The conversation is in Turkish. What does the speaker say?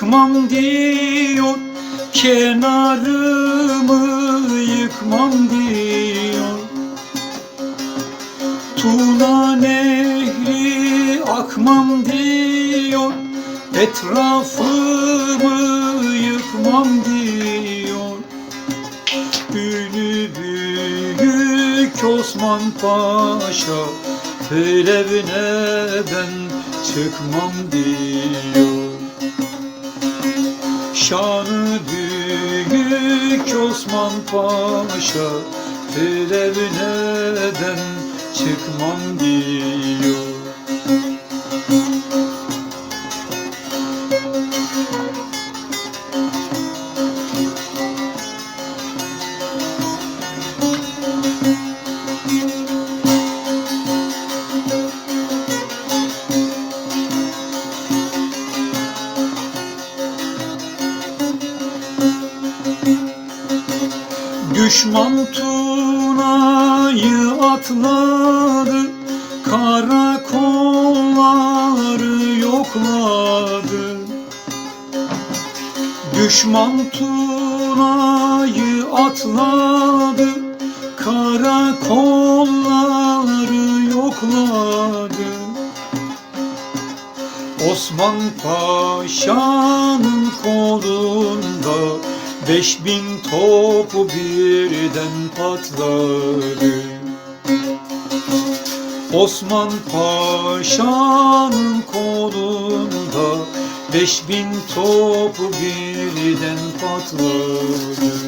akmam diyor Kenarımı yıkmam diyor. Tuna nehri akmam diyor Etrafımı yıkmam diyor. Ünlü büyük Osman Paşa Televine ben çıkmam diyor. Şanı büyük Osman Paşa Televineden çıkmam diyor Düşman Tuna'yı atladı Karakolları yokladı. Düşman Tuna'yı atladı Karakolları yokladı. Osman Paşa'nın kolunda Beş bin top birden patladı. Osman Paşa'nın kolunda Beş bin top birden patladı